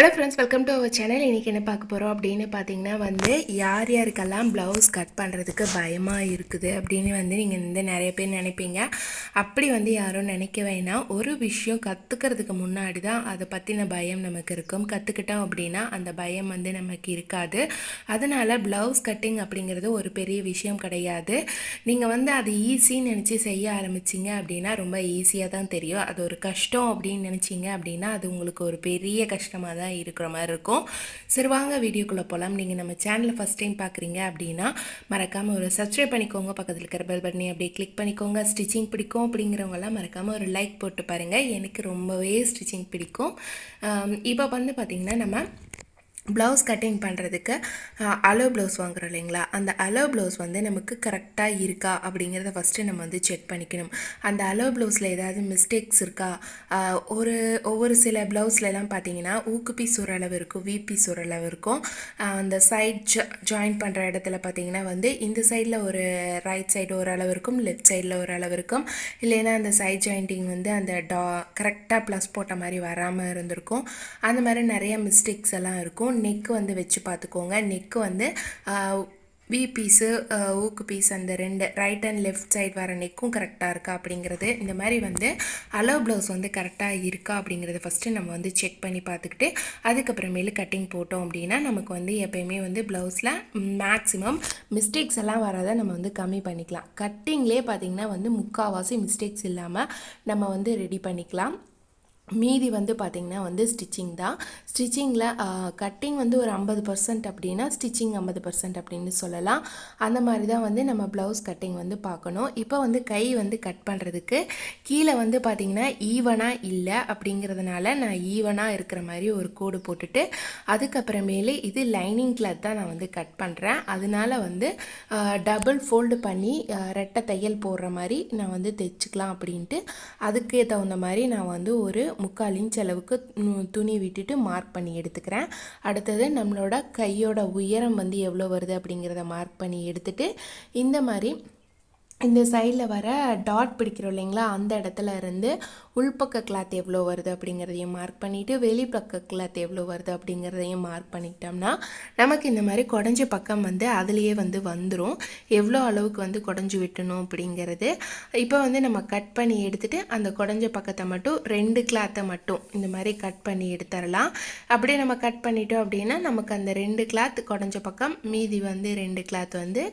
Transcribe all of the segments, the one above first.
Hello friends welcome to our channel இன்றைக்கி என்ன பார்க்க போகிறோம் அப்படின்னு பார்த்தீங்கன்னா வந்து யார் யாருக்கெல்லாம் ப்ளவுஸ் கட் பண்ணுறதுக்கு பயமாக இருக்குது அப்படின்னு வந்து நீங்கள் வந்து நிறைய பேர் நினைப்பீங்க. அப்படி வந்து யாரும் நினைக்க வேணாம். ஒரு விஷயம் கற்றுக்கிறதுக்கு முன்னாடி தான் அதை பற்றின பயம் நமக்கு இருக்கும். கற்றுக்கிட்டோம் அப்படின்னா அந்த பயம் வந்து நமக்கு இருக்காது. அதனால் ப்ளவுஸ் கட்டிங் அப்படிங்கிறது ஒரு பெரிய விஷயம் கிடையாது. நீங்கள் வந்து அது ஈஸின்னு நினச்சி செய்ய ஆரம்பிச்சிங்க அப்படின்னா ரொம்ப ஈஸியாக தான் தெரியும். அது ஒரு கஷ்டம் அப்படின்னு நினச்சிங்க அப்படின்னா அது உங்களுக்கு ஒரு பெரிய கஷ்டமாக தான் இருக்கிற மாதிரி இருக்கும். சரி வாங்க வீடியோக்குள்ளே போகலாம் நீங்கள் நம்ம சேனலை ஃபஸ்ட் டைம் பார்க்குறீங்க அப்படின்னா மறக்காமல் ஒரு சப்ஸ்கிரைப் பண்ணிக்கோங்க. பக்கத்தில் இருக்கிற பெல் பட்டனை அப்படியே கிளிக் பண்ணிக்கோங்க. ஸ்டிச்சிங் பிடிக்கும் அப்படிங்கிறவங்கலாம் மறக்காமல் ஒரு லைக் போட்டு பாருங்கள் எனக்கு ரொம்பவே ஸ்டிச்சிங் பிடிக்கும். இப்போ வந்து பார்த்திங்கன்னா நம்ம ப்ளவுஸ் கட்டிங் பண்ணுறதுக்கு அலோ ப்ளவுஸ் வாங்குறோம் இல்லைங்களா? அந்த அலோ ப்ளவுஸ் வந்து நமக்கு கரெக்டாக இருக்கா அப்படிங்கிறத ஃபஸ்ட்டு நம்ம வந்து செக் பண்ணிக்கணும். அந்த அலோ ப்ளவுஸில் ஏதாவது மிஸ்டேக்ஸ் இருக்கா? ஒரு ஒவ்வொரு சில ப்ளவுஸ்லலாம் பார்த்தீங்கன்னா ஊக்கு பீஸ் ஒரு அளவு இருக்கும் வி பீஸ் அளவு இருக்கும் அந்த சைட் ஜாயின் பண்ணுற இடத்துல பார்த்தீங்கன்னா வந்து இந்த சைடில் ஒரு ரைட் சைடு ஒரு அளவு இருக்கும் லெஃப்ட் சைடில் ஒரு அளவு இருக்கும். இல்லைன்னா அந்த சைட் ஜாயிண்டிங் வந்து அந்த டா கரெக்டாக ப்ளஸ் போட்ட மாதிரி வராமல் இருந்திருக்கும். அந்த மாதிரி நிறைய மிஸ்டேக்ஸ் எல்லாம் இருக்கும். நெக் வந்து வச்சு பார்த்துக்கோங்க. நெக்கு வந்து வி பீஸு ஊக்கு பீஸ் அந்த ரெண்டு ரைட் அண்ட் லெஃப்ட் சைடு வர நெக்கும் கரெக்டாக இருக்கா அப்படிங்கிறது இந்த மாதிரி வந்து அலோ ப்ளவுஸ் வந்து கரெக்டாக இருக்கா அப்படிங்கிறத ஃபஸ்ட்டு நம்ம வந்து செக் பண்ணி பார்த்துக்கிட்டு அதுக்கப்புறமேலு கட்டிங் போட்டோம் அப்படின்னா நமக்கு வந்து எப்பயுமே வந்து ப்ளவுஸில் மேக்ஸிமம் மிஸ்டேக்ஸ் எல்லாம் வராத நம்ம வந்து கம்மி பண்ணிக்கலாம். கட்டிங்லேயே பார்த்திங்கன்னா வந்து முக்கால்வாசி மிஸ்டேக்ஸ் இல்லாமல் நம்ம வந்து ரெடி பண்ணிக்கலாம். மீதி வந்து பார்த்திங்கன்னா வந்து ஸ்டிச்சிங் தான். ஸ்டிச்சிங்கில் கட்டிங் வந்து ஒரு ஐம்பது பர்சன்ட் அப்படின்னா ஸ்டிச்சிங் ஐம்பது பர்சன்ட் அப்படின்னு சொல்லலாம். அந்த மாதிரி தான் வந்து நம்ம ப்ளவுஸ் கட்டிங் வந்து பார்க்கணும். இப்போ வந்து கை வந்து கட் பண்ணுறதுக்கு கீழே வந்து பார்த்திங்கன்னா ஈவனாக இல்லை அப்படிங்கிறதுனால நான் ஈவனாக இருக்கிற மாதிரி ஒரு கோடு போட்டுட்டு அதுக்கப்புறமேலே இது லைனிங் கிளாத் தான் நான் வந்து கட் பண்ணுறேன் அதனால வந்து டபுள் ஃபோல்டு பண்ணி ரெட்டை தையல் போடுற மாதிரி நான் வந்து தைச்சிக்கலாம் அப்படின்ட்டு அதுக்கு தகுந்த மாதிரி நான் வந்து ஒரு முக்கால் இன்ச் அளவுக்கு துணி விட்டுட்டு மார்க் பண்ணி எடுத்துக்கிறேன். அடுத்தது நம்மளோட கையோட உயரம் வந்து எவ்வளோ வருது அப்படிங்கிறத மார்க் பண்ணி எடுத்துகிட்டு இந்த மாதிரி இந்த சைடில் வர டாட் பிடிக்கிறோம் இல்லைங்களா அந்த இடத்துல இருந்து உள்பக்க கிளாத் எவ்வளோ வருது அப்படிங்கிறதையும் மார்க் பண்ணிவிட்டு வெளிப்பக்க கிளாத் எவ்வளோ வருது அப்படிங்கிறதையும் மார்க் பண்ணிட்டோம்னா நமக்கு இந்த மாதிரி குடஞ்ச பக்கம் வந்து அதுலேயே வந்து வந்துடும் எவ்வளோ அளவுக்கு வந்து குடஞ்சி விட்டணும் அப்படிங்கிறது. இப்போ வந்து நம்ம கட் பண்ணி எடுத்துகிட்டு அந்த குடஞ்ச பக்கத்தை மட்டும் ரெண்டு கிளாத்தை மட்டும் இந்த மாதிரி கட் பண்ணி எடுத்துடலாம். அப்படியே நம்ம கட் பண்ணிட்டோம் அப்படின்னா நமக்கு அந்த ரெண்டு கிளாத் குடஞ்ச பக்கம் மீதி வந்து ரெண்டு கிளாத் வந்து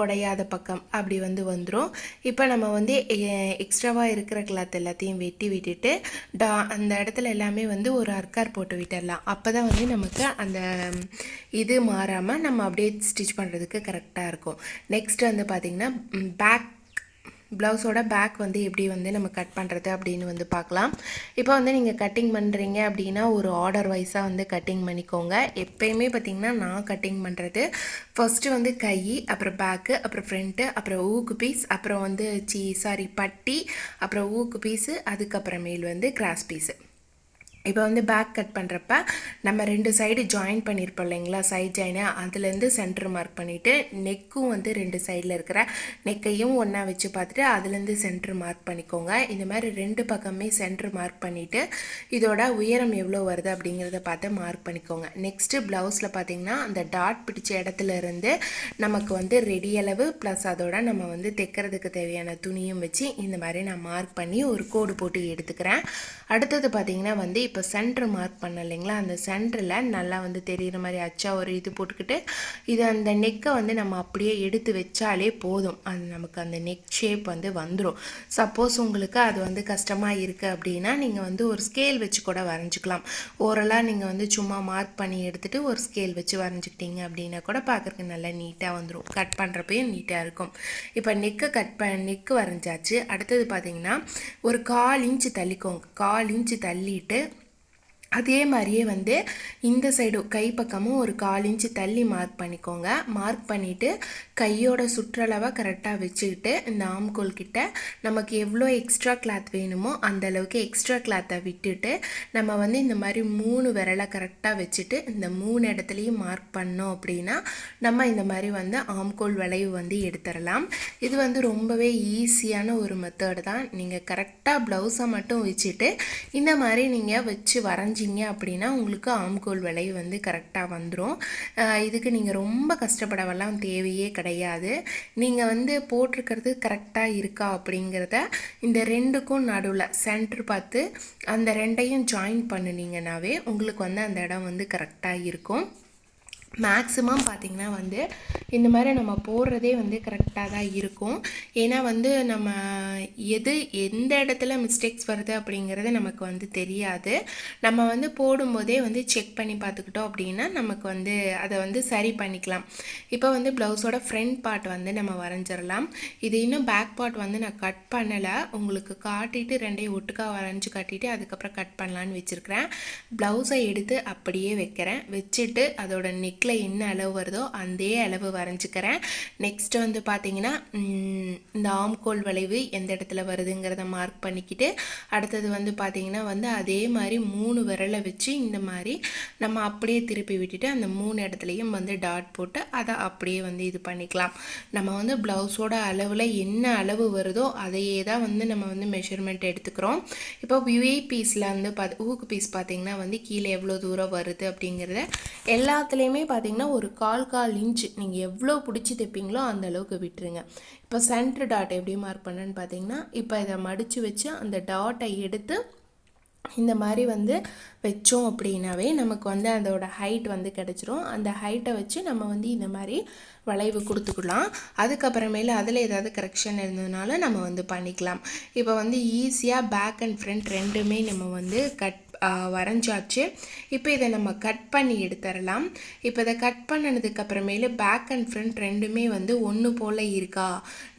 குடையாத பக்கம் அப்படி வந்து வந்துடும் இப்போ நம்ம வந்து எக்ஸ்ட்ராவாக இருக்கிற கிளாத் எல்லாத்தையும் வெட்டி விட்டுட்டு டா அந்த இடத்துல எல்லாமே வந்து ஒரு அர்க்கார் போட்டு விட்டுடலாம் அப்போ தான் வந்து நமக்கு அந்த இது மாறாமல் நம்ம அப்படியே ஸ்டிச் பண்ணுறதுக்கு கரெக்டாக இருக்கும். நெக்ஸ்ட் வந்து பார்த்திங்கன்னா பேக் ப்ளவுஸோட பேக் வந்து எப்படி வந்து நம்ம கட் பண்ணுறது அப்படின்னு வந்து பார்க்கலாம். இப்போ வந்து நீங்கள் கட்டிங் பண்ணுறீங்க அப்படின்னா ஒரு ஆர்டர் வைஸாக வந்து கட்டிங் பண்ணிக்கோங்க. எப்பயுமே பார்த்தீங்கன்னா நான் கட்டிங் பண்ணுறது ஃபஸ்ட்டு வந்து கை அப்புறம் பேக்கு அப்புறம் ஃப்ரண்ட்டு அப்புறம் ஊக்கு பீஸ் அப்புறம் வந்து சி சாரி பட்டி அப்புறம் ஊக்கு பீஸு அதுக்கப்புறமேல் வந்து கிராஸ் பீஸு இப்போ வந்து பேக் கட் பண்ணுறப்ப நம்ம ரெண்டு சைடு ஜாயின் பண்ணியிருப்போம் இல்லைங்களா? சைட் ஜாயினை அதுலேருந்து சென்டர் மார்க் பண்ணிவிட்டு நெக்கும் வந்து ரெண்டு சைடில் இருக்கிற நெக்கையும் ஒன்றா வச்சு பார்த்துட்டு அதுலேருந்து சென்டர் மார்க் பண்ணிக்கோங்க. இந்த மாதிரி ரெண்டு பக்கமே சென்டர் மார்க் பண்ணிவிட்டு இதோட உயரம் எவ்வளோ வருது அப்படிங்கிறத பார்த்து மார்க் பண்ணிக்கோங்க. நெக்ஸ்ட்டு ப்ளவுஸில் பார்த்திங்கன்னா அந்த டாட் பிடிச்ச இடத்துலருந்து நமக்கு வந்து ரெடி அளவு ப்ளஸ் அதோட நம்ம வந்து தைக்கிறதுக்கு தேவையான துணியும் வச்சு இந்த மாதிரி நான் மார்க் பண்ணி ஒரு கோடு போட்டு எடுத்துக்கிறேன். அடுத்தது பார்த்திங்கன்னா வந்து இப்போ சென்டர் மார்க் பண்ண இல்லைங்களா? அந்த சென்டரில் நல்லா வந்து தெரிகிற மாதிரி அச்சா ஒரு இது போட்டுக்கிட்டு இது அந்த நெக்கை வந்து நம்ம அப்படியே எடுத்து வச்சாலே போதும். அது நமக்கு அந்த நெக் ஷேப் வந்து வந்துடும் சப்போஸ் உங்களுக்கு அது வந்து கஷ்டமாக இருக்குது அப்படின்னா நீங்கள் வந்து ஒரு ஸ்கேல் வச்சு கூட வரைஞ்சிக்கலாம். ஓரலாக நீங்கள் வந்து சும்மா மார்க் பண்ணி எடுத்துகிட்டு ஒரு ஸ்கேல் வச்சு வரைஞ்சிக்கிட்டீங்க அப்படின்னா கூட பார்க்குறதுக்கு நல்லா நீட்டாக வந்துடும் கட் பண்ணுறப்பையும் நீட்டாக இருக்கும். இப்போ நெக்கை கட் ப நெக்கு வரைஞ்சாச்சு. அடுத்தது பார்த்தீங்கன்னா ஒரு கால் இன்ச்சு தள்ளிக்கோங்க. கால் இன்ச்சு தள்ளிட்டு அதே மாதிரியே வந்து இந்த சைடு கை பக்கமும் ஒரு கால் இன்ச்சு தள்ளி மார்க் பண்ணிக்கோங்க. மார்க் பண்ணிவிட்டு கையோட சுற்றளவை கரெக்டாக வச்சுக்கிட்டு இந்த ஆம்கோல் கிட்ட நமக்கு எவ்வளோ எக்ஸ்ட்ரா கிளாத் வேணுமோ அந்த அளவுக்கு எக்ஸ்ட்ரா கிளாத்தை விட்டுட்டு நம்ம வந்து இந்த மாதிரி மூணு விரலை கரெக்டாக வச்சுட்டு இந்த மூணு இடத்துலையும் மார்க் பண்ணோம் அப்படின்னா நம்ம இந்த மாதிரி வந்து ஆம்கோல் வளைவு வந்து எடுத்துடலாம். இது வந்து ரொம்பவே ஈஸியான ஒரு மெத்தடு தான். நீங்கள் கரெக்டாக ப்ளவுஸை மட்டும் வச்சுட்டு இந்த மாதிரி நீங்கள் வச்சு வரைஞ்சி வரைஞ்சிங்க அப்படின்னா உங்களுக்கு ஆம்கோல் விலை வந்து கரெக்டாக வந்துடும் இதுக்கு நீங்கள் ரொம்ப கஷ்டப்படவெல்லாம் தேவையே கிடையாது. நீங்கள் வந்து போட்டிருக்கிறது கரெக்டாக இருக்கா அப்படிங்கிறத இந்த ரெண்டுக்கும் நடுவில் சென்டர் பார்த்து அந்த ரெண்டையும் ஜாயின் பண்ணினீங்கன்னாவே உங்களுக்கு வந்து அந்த இடம் வந்து கரெக்டாக இருக்கும். மேக்ஸிமம் பார்த்திங்கன்னா வந்து இந்த மாதிரி நம்ம போடுறதே வந்து கரெக்டாக தான் இருக்கும். ஏன்னா வந்து நம்ம எது எந்த இடத்துல மிஸ்டேக்ஸ் வருது அப்படிங்கிறது நமக்கு வந்து தெரியாது. நம்ம வந்து போடும்போதே வந்து செக் பண்ணி பார்த்துக்கிட்டோம் அப்படின்னா நமக்கு வந்து அதை வந்து சரி பண்ணிக்கலாம். இப்போ வந்து ப்ளவுஸோட ஃப்ரண்ட் பார்ட் வந்து நம்ம வரைஞ்சிடலாம். இது இன்னும் பேக் பார்ட் வந்து நான் கட் பண்ணலை. உங்களுக்கு காட்டிட்டு ரெண்டையும் ஒட்டுக்கா வரைஞ்சி காட்டிட்டு அதுக்கப்புறம் கட் பண்ணலான்னு வச்சுருக்கிறேன். ப்ளவுஸை எடுத்து அப்படியே வைக்கிறேன். வச்சுட்டு அதோட நெக்கில் என்ன அளவு வருதோ அதே அளவு வரைஞ்சிக்கிறேன். நெக்ஸ்ட் வந்து பார்த்தீங்கன்னா இந்த ஆம்கோல் வளைவு எந்த இடத்துல வருதுங்கிறத மார்க் பண்ணிக்கிட்டு அடுத்தது வந்து பார்த்தீங்கன்னா வந்து அதே மாதிரி மூணு விரலை வச்சு இந்த மாதிரி நம்ம அப்படியே திருப்பி விட்டுட்டு அந்த மூணு இடத்துலையும் வந்து டாட் போட்டு அதை அப்படியே வந்து இது பண்ணிக்கலாம். நம்ம வந்து ப்ளவுஸோட அளவில் என்ன அளவு வருதோ அதையே தான் வந்து நம்ம வந்து மெஷர்மெண்ட் எடுத்துக்கிறோம். இப்போ விவே பீஸில் வந்து பார்த்து ஊக்கு பீஸ் பார்த்தீங்கன்னா வந்து கீழே எவ்வளோ தூரம் வருது அப்படிங்கிறத எல்லாத்துலேயுமே பார்த்தீங்கன்னா ஒரு கால் கால் இன்ச் நீங்கள் எவ்வளோ பிடிச்சி தைப்பீங்களோ அந்த அளவுக்கு விட்டுருங்க. இப்போ சென்ட்ரு டாட் எப்படி மார்க் பண்ணேன்னு பார்த்தீங்கன்னா இப்போ இதை மடித்து வச்சு அந்த டாட்டை எடுத்து இந்த மாதிரி வந்து வச்சோம் அப்படின்னாவே நமக்கு வந்து அதோட ஹைட் வந்து கிடச்சிரும். அந்த ஹைட்டை வச்சு நம்ம வந்து இந்த மாதிரி வளைவு கொடுத்துக்கலாம். அதுக்கப்புறமேல அதில் ஏதாவது கரெக்ஷன் இருந்ததுனால நம்ம வந்து பண்ணிக்கலாம். இப்போ வந்து ஈஸியாக பேக் அண்ட் ஃப்ரண்ட் ரெண்டுமே நம்ம வந்து கட் வரைஞ்சாச்சு. இப்போ இதை நம்ம கட் பண்ணி எடுத்துடலாம். இப்போ இதை கட் பண்ணினதுக்கு அப்புறமேலு பேக் அண்ட் ஃப்ரண்ட் ரெண்டுமே வந்து ஒன்று போல் இருக்கா?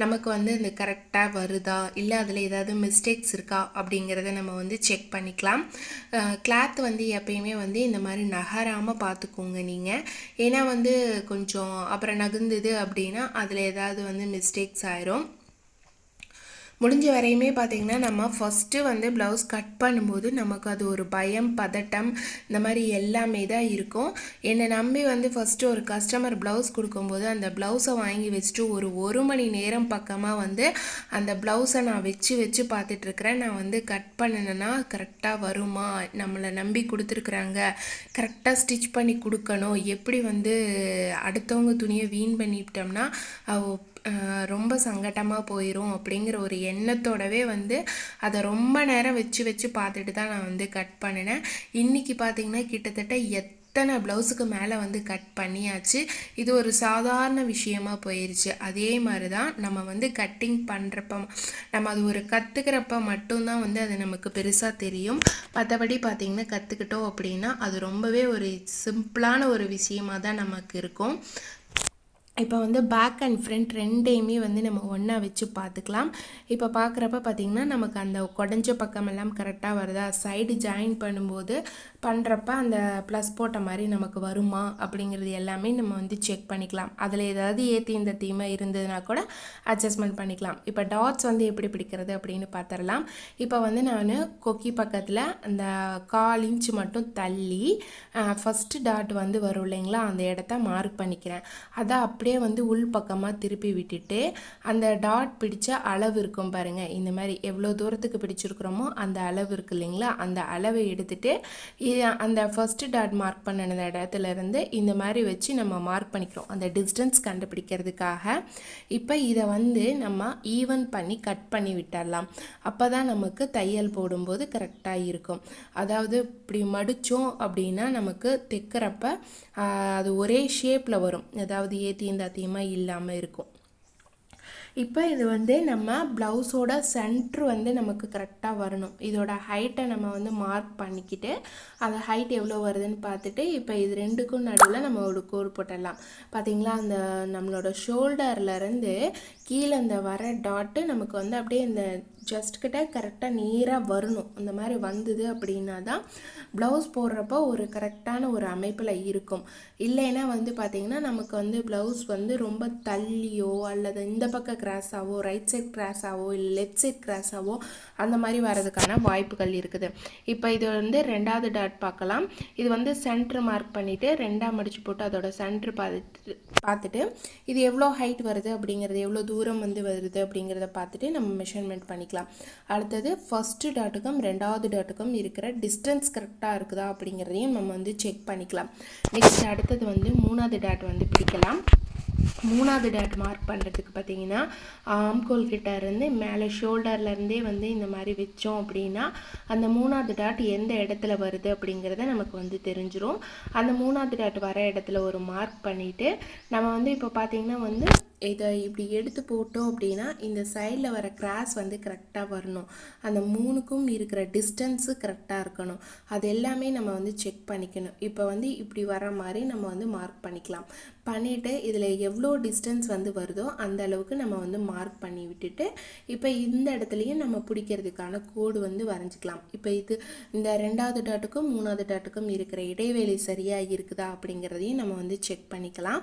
நமக்கு வந்து இந்த கரெக்டாக வருதா? இல்லை அதில் ஏதாவது மிஸ்டேக்ஸ் இருக்கா? அப்படிங்கிறத நம்ம வந்து செக் பண்ணிக்கலாம். கிளாத் வந்து எப்பயுமே வந்து இந்த மாதிரி நகராமல் பார்த்துக்கோங்க நீங்கள் ஏன்னா வந்து கொஞ்சம் அப்புறம் நகுந்தது அப்படின்னா அதில் ஏதாவது வந்து மிஸ்டேக்ஸ் ஆயிரும். முடிஞ்ச வரையுமே பார்த்தீங்கன்னா நம்ம ஃபஸ்ட்டு வந்து ப்ளவுஸ் கட் பண்ணும்போது நமக்கு அது ஒரு பயம் பதட்டம் இந்த மாதிரி எல்லாமே தான் இருக்கும். என்னை நம்பி வந்து ஃபஸ்ட்டு ஒரு கஸ்டமர் ப்ளவுஸ் கொடுக்கும்போது அந்த ப்ளவுஸை வாங்கி வச்சுட்டு ஒரு ஒரு மணி நேரம் பக்கமாக வந்து அந்த ப்ளவுஸை நான் வச்சு வச்சு பார்த்துட்ருக்குறேன் நான் வந்து கட் பண்ணினேன்னா கரெக்டாக வருமா? நம்மளை நம்பி கொடுத்துருக்குறாங்க. கரெக்டாக ஸ்டிச் பண்ணி கொடுக்கணும். எப்படி வந்து அடுத்தவங்க துணியை வீண் பண்ணிவிட்டோம்னா அவ ரொம்ப சங்கட்டமாக போயிடும் அப்படிங்கிற ஒரு எண்ணத்தோடவே வந்து அதை ரொம்ப நேரம் வச்சு வச்சு பார்த்துட்டு தான் நான் வந்து கட் பண்ணினேன். இன்றைக்கி பார்த்தீங்கன்னா கிட்டத்தட்ட எத்தனை ப்ளவுஸுக்கு மேலே வந்து கட் பண்ணியாச்சு. இது ஒரு சாதாரண விஷயமா போயிடுச்சு அதே மாதிரி தான் நம்ம வந்து கட்டிங் பண்ணுறப்ப நம்ம அது ஒரு கற்றுக்கிறப்ப மட்டும்தான் வந்து அது நமக்கு பெருசாக தெரியும். மற்றபடி பார்த்திங்கன்னா கற்றுக்கிட்டோம் அப்படின்னா அது ரொம்பவே ஒரு சிம்பிளான ஒரு விஷயமா தான் நமக்கு இருக்கும். இப்போ வந்து பேக் அண்ட் ஃப்ரண்ட் ரெண்டையுமே வந்து நம்ம ஒன்றா வச்சு பார்த்துக்கலாம். இப்போ பார்க்குறப்ப பார்த்திங்கன்னா நமக்கு அந்த குடஞ்ச பக்கமெல்லாம் கரெக்டாக வருதா? சைடு ஜாயின் பண்ணும்போது பண்ணுறப்ப அந்த ப்ளஸ் போட்ட மாதிரி நமக்கு வருமா? அப்படிங்கிறது எல்லாமே நம்ம வந்து செக் பண்ணிக்கலாம். அதில் ஏதாவது ஏற்றி இந்த தீமை இருந்ததுன்னா கூட அட்ஜஸ்ட்மெண்ட் பண்ணிக்கலாம். இப்போ டாட்ஸ் வந்து எப்படி பிடிக்கிறது அப்படின்னு பார்த்துடலாம். இப்போ வந்து நான் கொக்கி பக்கத்தில் அந்த கால் இன்ச் மட்டும் தள்ளி ஃபஸ்ட்டு டாட் வந்து வரும் இல்லைங்களா? அந்த இடத்த மார்க் பண்ணிக்கிறேன். அதை அப்படியே வந்து உள் பக்கமாக திருப்பி விட்டுட்டு அந்த டாட் பிடிச்ச அளவு இருக்கும் பாருங்கள் இந்த மாதிரி எவ்வளோ தூரத்துக்கு பிடிச்சிருக்கிறோமோ அந்த அளவு இருக்கு இல்லைங்களா? அந்த அளவை எடுத்துகிட்டு அந்த ஃபஸ்ட்டு டாட் மார்க் பண்ணின இடத்துல இருந்து இந்த மாதிரி வச்சு நம்ம மார்க் பண்ணிக்கிறோம். அந்த டிஸ்டன்ஸ் கண்டுபிடிக்கிறதுக்காக. இப்போ இதை வந்து நம்ம ஈவன் பண்ணி கட் பண்ணி விட்டுடலாம் அப்போ தான் நமக்கு தையல் போடும்போது கரெக்டாக இருக்கும். அதாவது இப்படி மடித்தோம் அப்படின்னா நமக்கு தைக்கிறப்ப அது ஒரே ஷேப்பில் வரும். அதாவது ஏற்றி இந்த அதிகமாக இல்லாமல் இருக்கும். இப்போ இது வந்து நம்ம ப்ளவுஸோட சென்ட்ரு வந்து நமக்கு கரெக்டாக வரணும். இதோட ஹைட்டை நம்ம வந்து மார்க் பண்ணிக்கிட்டு அந்த ஹைட் எவ்வளோ வருதுன்னு பார்த்துட்டு இப்போ இது ரெண்டுக்கும் நடுவில் நம்ம ஒரு கோர் போட்டலாம் பார்த்தீங்களா அந்த நம்மளோட ஷோல்டர்லேருந்து கீழே அந்த வர டாட்டு நமக்கு வந்து அப்படியே இந்த ஜஸ்ட் கிட்ட கரெக்டாக நேராக வரணும். இந்த மாதிரி வந்தது அப்படின்னா தான் ப்ளவுஸ் போடுறப்போ ஒரு கரெக்டான ஒரு அமைப்பில் இருக்கும். இல்லைன்னா வந்து பார்த்திங்கன்னா நமக்கு வந்து ப்ளவுஸ் வந்து ரொம்ப தள்ளியோ அல்லது இந்த பக்கம் கிராஸாவோ ரைட் சைட் கிராஸாவோ இல்லை லெஃப்ட் சைட் கிராஸாவோ அந்த மாதிரி வரதுக்கான வாய்ப்புகள் இருக்குது. இப்போ இது வந்து ரெண்டாவது டாட் பார்க்கலாம். இது வந்து சென்ட்ரு மார்க் பண்ணிவிட்டு ரெண்டாம் மடிச்சு போட்டு அதோட சென்டர் பார்த்துட்டு பார்த்துட்டு இது எவ்வளோ ஹைட் வருது அப்படிங்கிறது எவ்வளோ தூரம் வந்து வருது அப்படிங்கிறத பார்த்துட்டு நம்ம மெஷர்மெண்ட் பண்ணிக்கலாம். அடுத்தது ஃபஸ்ட்டு டாட்டுக்கும் ரெண்டாவது டாட்டுக்கும் இருக்கிற டிஸ்டன்ஸ் கரெக்டாக இருக்குதா அப்படிங்கிறதையும் நம்ம வந்து செக் பண்ணிக்கலாம். நெக்ஸ்ட் அடுத்தது வந்து மூணாவது டாட் வந்து பிடிக்கலாம் மூணாவது டாட் மார்க் பண்ணுறதுக்கு பார்த்தீங்கன்னா ஆம்கோல் கிட்ட இருந்து மேலே ஷோல்டர்லேருந்தே வந்து இந்த மாதிரி வச்சோம் அப்படின்னா அந்த மூணாவது டாட் எந்த இடத்துல வருது அப்படிங்கிறத நமக்கு வந்து தெரிஞ்சிடும் அந்த மூணாவது டாட் வர இடத்துல ஒரு மார்க் பண்ணிவிட்டு நம்ம வந்து இப்போ பார்த்தீங்கன்னா வந்து இதை இப்படி எடுத்து போட்டோம் அப்படின்னா இந்த சைடில் வர கிராஸ் வந்து கரெக்டாக வரணும். அந்த மூணுக்கும் இருக்கிற டிஸ்டன்ஸு கரெக்டாக இருக்கணும். அது எல்லாமே நம்ம வந்து செக் பண்ணிக்கணும். இப்போ வந்து இப்படி வர மாதிரி நம்ம வந்து மார்க் பண்ணிக்கலாம். பண்ணிவிட்டு இதில் எவ்வளோ டிஸ்டன்ஸ் வந்து வருதோ அந்த அளவுக்கு நம்ம வந்து மார்க் பண்ணி விட்டுட்டு இப்போ இந்த இடத்துலையும் நம்ம பிடிக்கிறதுக்கான கோடு வந்து வரைஞ்சிக்கலாம். இப்போ இது இந்த ரெண்டாவது டாட்டுக்கும் மூணாவது டாட்டுக்கும் இருக்கிற இடைவெளி சரியாக இருக்குதா அப்படிங்கிறதையும் நம்ம வந்து செக் பண்ணிக்கலாம்.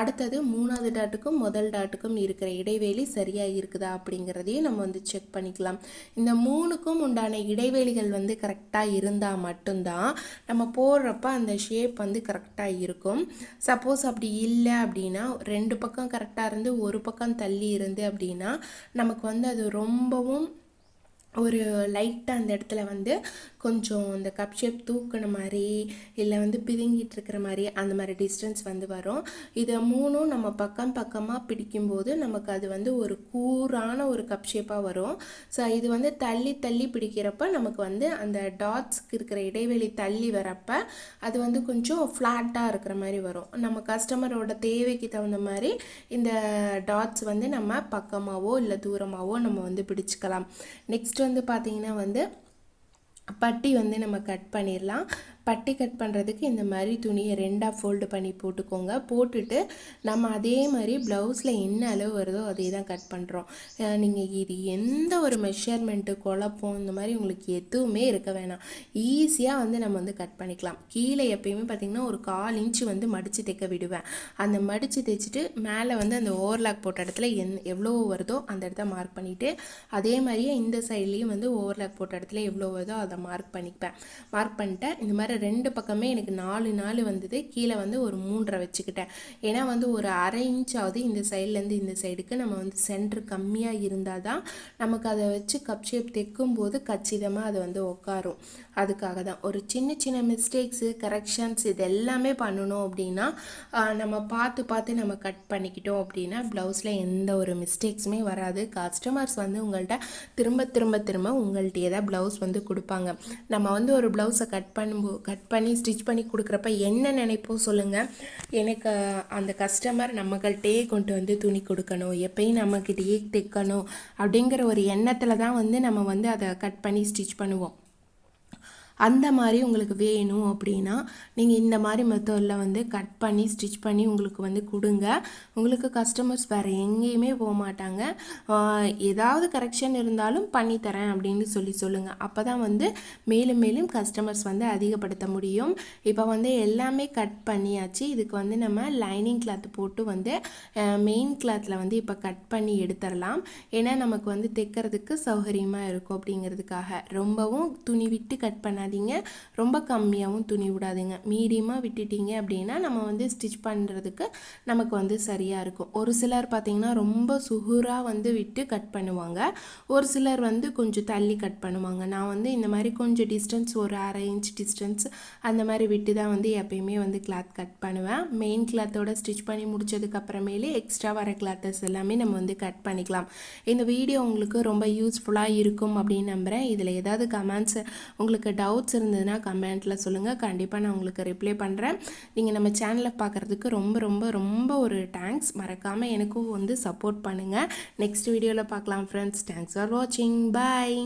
அடுத்தது மூணாவது டாட்டுக்கும் முதல் டாட்டுக்கும் இருக்கிற இடைவெளி சரியாக இருக்குதா அப்படிங்கிறதையும் நம்ம வந்து செக் பண்ணிக்கலாம். இந்த மூணுக்கும் உண்டான இடைவெளிகள் வந்து கரெக்டாக இருந்தால் மட்டும்தான் நம்ம போடுறப்ப அந்த ஷேப் வந்து கரெக்டாக இருக்கும். சப்போஸ் அப்படி இல்லை அப்படின்னா ரெண்டு பக்கம் கரெக்டாக இருந்து ஒரு பக்கம் தள்ளி இருந்து அப்படின்னா நமக்கு வந்து அது ரொம்பவும் ஒரு லைட்டாக அந்த இடத்துல வந்து கொஞ்சம் இந்த கப் ஷேப் தூக்குன மாதிரி இல்லை வந்து பிதுங்கிட்டு இருக்கிற மாதிரி அந்த மாதிரி டிஸ்டன்ஸ் வந்து வரும். இதை மூணும் நம்ம பக்கம் பக்கமாக பிடிக்கும்போது நமக்கு அது வந்து ஒரு கூரான ஒரு கப் ஷேப்பாக வரும். ஸோ இது வந்து தள்ளி தள்ளி பிடிக்கிறப்ப நமக்கு வந்து அந்த டாட்ஸ்க்கு இருக்கிற இடைவெளி தள்ளி வரப்ப அது வந்து கொஞ்சம் ஃப்ளாட்டாக இருக்கிற மாதிரி வரும். நம்ம கஸ்டமரோட தேவைக்கு தகுந்த மாதிரி இந்த டாட்ஸ் வந்து நம்ம பக்கமாகவோ இல்லை தூரமாகவோ நம்ம வந்து பிடிச்சிக்கலாம். நெக்ஸ்ட் வந்து பார்த்திங்கன்னா வந்து பட்டி வந்து நம்ம கட் பண்ணிடலாம். பட்டி கட் பண்ணுறதுக்கு இந்த மாதிரி துணியை ரெண்டாக ஃபோல்டு பண்ணி போட்டுக்கோங்க. போட்டுட்டு நம்ம அதே மாதிரி ப்ளவுஸில் என்ன அளவு வருதோ அதே தான் கட் பண்ணுறோம் நீங்கள் இது எந்த ஒரு மெஷர்மெண்ட்டு குழப்பம் இந்த மாதிரி உங்களுக்கு எதுவுமே இருக்க வேணாம். ஈஸியாக வந்து நம்ம வந்து கட் பண்ணிக்கலாம். கீழே எப்பயுமே பார்த்திங்கன்னா ஒரு கால் இன்ச்சு வந்து மடித்து தைக்க விடுவேன். அந்த மடித்து தைச்சிட்டு மேலே வந்து அந்த ஓவர்லாக் போட்ட இடத்துல என் எவ்வளோ வருதோ அந்த இடத்த மார்க் பண்ணிவிட்டு அதே மாதிரியே இந்த சைட்லேயும் வந்து ஓவர்லாக் போட்ட இடத்துல எவ்வளோ வருதோ அதை மார்க் பண்ணிப்பேன். மார்க் பண்ணிட்டேன் இந்த மாதிரி ரெண்டு பக்கமே எனக்கு நாலு நாலு வந்தது. கீழே வந்து ஒரு மூன்றரை வச்சுக்கிட்டேன். ஏன்னா வந்து ஒரு அரை இன்ச்சாவது இந்த சைட்லேருந்து இந்த சைடுக்கு நம்ம வந்து சென்டர் கம்மியாக இருந்தால் தான் நமக்கு அதை வச்சு கப் ஷேப் தைக்கும் போது கச்சிதமாக அது வந்து உட்காரும் அதுக்காக தான். ஒரு சின்ன சின்ன மிஸ்டேக்ஸு கரெக்ஷன்ஸ் இது எல்லாமே பண்ணணும் அப்படின்னா நம்ம பார்த்து பார்த்து நம்ம கட் பண்ணிக்கிட்டோம் அப்படின்னா ப்ளவுஸில் எந்த ஒரு மிஸ்டேக்ஸுமே வராது. கஸ்டமர்ஸ் வந்து உங்கள்கிட்ட திரும்ப திரும்ப திரும்ப உங்கள்கிட்டயே தான் ப்ளவுஸ் வந்து கொடுப்பாங்க. நம்ம வந்து ஒரு ப்ளவுஸை கட் பண்ணும்போது கட் பண்ணி ஸ்டிச் பண்ணி கொடுக்குறப்ப என்ன நினைப்போம் சொல்லுங்கள் எனக்கு அந்த கஸ்டமர் நம்மகிட்டே கொண்டு வந்து துணி கொடுக்கணும். எப்பயும் நம்மக்கிட்டேயே தைக்கணும். அப்படிங்கிற ஒரு எண்ணத்தில் தான் வந்து நம்ம வந்து அதை கட் பண்ணி ஸ்டிச் பண்ணுவோம். அந்த மாதிரி உங்களுக்கு வேணும் அப்படின்னா நீங்கள் இந்த மாதிரி மெத்தடில் வந்து கட் பண்ணி ஸ்டிச் பண்ணி உங்களுக்கு வந்து கொடுங்க. உங்களுக்கு கஸ்டமர்ஸ் வேறு எங்கேயுமே போக மாட்டாங்க. ஏதாவது கரெக்ஷன் இருந்தாலும் பண்ணித்தரேன் அப்படின்னு சொல்லி சொல்லுங்கள் அப்போ தான் வந்து மேலும் மேலும் கஸ்டமர்ஸ் வந்து அதிகப்படுத்த முடியும். இப்போ வந்து எல்லாமே கட் பண்ணியாச்சு. இதுக்கு வந்து நம்ம லைனிங் கிளாத் போட்டு வந்து மெயின் கிளாத்தில் வந்து இப்போ கட் பண்ணி எடுத்துடலாம் ஏன்னா நமக்கு வந்து தைக்கிறதுக்கு சௌகரியமாக இருக்கும் அப்படிங்கிறதுக்காக. ரொம்பவும் துணி விட்டு கட் பண்ண பண்ணாதீங்க ரொம்ப கம்மியாகவும் துணி விடாதீங்க. மீடியமாக விட்டுட்டீங்க அப்படின்னா நம்ம வந்து ஸ்டிச் பண்ணுறதுக்கு நமக்கு வந்து சரியாக இருக்கும். ஒரு சிலர் பார்த்திங்கன்னா ரொம்ப சுகுராக வந்து விட்டு கட் பண்ணுவாங்க. ஒரு சிலர் வந்து கொஞ்சம் தள்ளி கட் பண்ணுவாங்க. நான் வந்து இந்த மாதிரி கொஞ்சம் டிஸ்டன்ஸ் ஒரு அரை இன்ச் டிஸ்டன்ஸ் அந்த மாதிரி விட்டு தான் வந்து எப்பயுமே வந்து கிளாத் கட் பண்ணுவேன். மெயின் கிளாத்தோட ஸ்டிச் பண்ணி முடிச்சதுக்கப்புறமேலே எக்ஸ்ட்ரா வர கிளாத்தஸ் எல்லாமே நம்ம வந்து கட் பண்ணிக்கலாம். இந்த வீடியோ உங்களுக்கு ரொம்ப யூஸ்ஃபுல்லாக இருக்கும் அப்படின்னு நம்புகிறேன் இதில் ஏதாவது கமெண்ட்ஸ் உங்களுக்கு டவுட் டவுட்ஸ் இருந்ததுன்னா கமெண்ட்டில் சொல்லுங்கள் கண்டிப்பாக நான் உங்களுக்கு ரிப்ளை பண்ணுறேன் நீங்கள் நம்ம சேனலை பார்க்குறதுக்கு ரொம்ப ரொம்ப ரொம்ப ஒரு தேங்க்ஸ் மறக்காமல் எனக்கும் வந்து சப்போர்ட் பண்ணுங்கள் நெக்ஸ்ட் வீடியோவில் பார்க்கலாம் ஃப்ரெண்ட்ஸ் தேங்க்ஸ் ஃபார் வாட்சிங் பாய்